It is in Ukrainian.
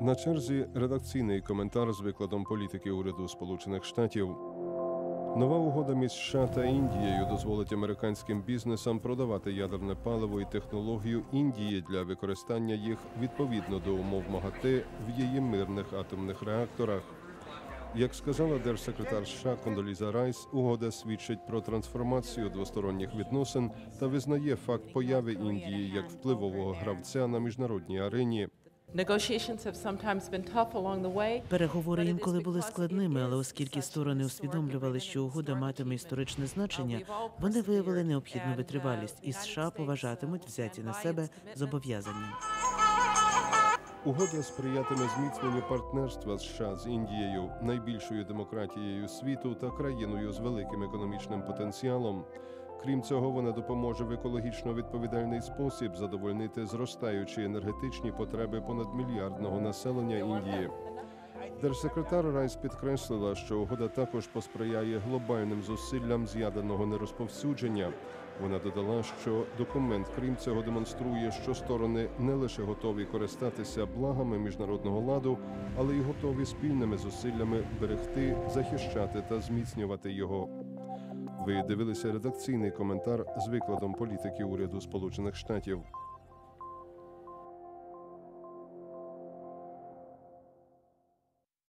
На черзі редакційний коментар з викладом політики уряду Сполучених Штатів. Нова угода між США та Індією дозволить американським бізнесам продавати ядерне паливо і технологію Індії для використання їх відповідно до умов МАГАТЕ в її мирних атомних реакторах. Як сказала держсекретар США Кондоліза Райс, угода свідчить про трансформацію двосторонніх відносин та визнає факт появи Індії як впливового гравця на міжнародній арені. Переговори інколи були складними, але оскільки сторони усвідомлювали, що угода матиме історичне значення, вони виявили необхідну витривалість, і США поважатимуть взяті на себе зобов'язання. Угода сприятиме зміцненню партнерства США з Індією, найбільшою демократією світу та країною з великим економічним потенціалом. Крім цього, вона допоможе в екологічно відповідальний спосіб задовольнити зростаючі енергетичні потреби понад мільярдного населення Індії. Держсекретар Райс підкреслила, що угода також посприяє глобальним зусиллям з ядерного нерозповсюдження. Вона додала, що документ, крім цього, демонструє, що сторони не лише готові користатися благами міжнародного ладу, але й готові спільними зусиллями берегти, захищати та зміцнювати його. Ви дивилися редакційний коментар з викладом політики уряду Сполучених Штатів.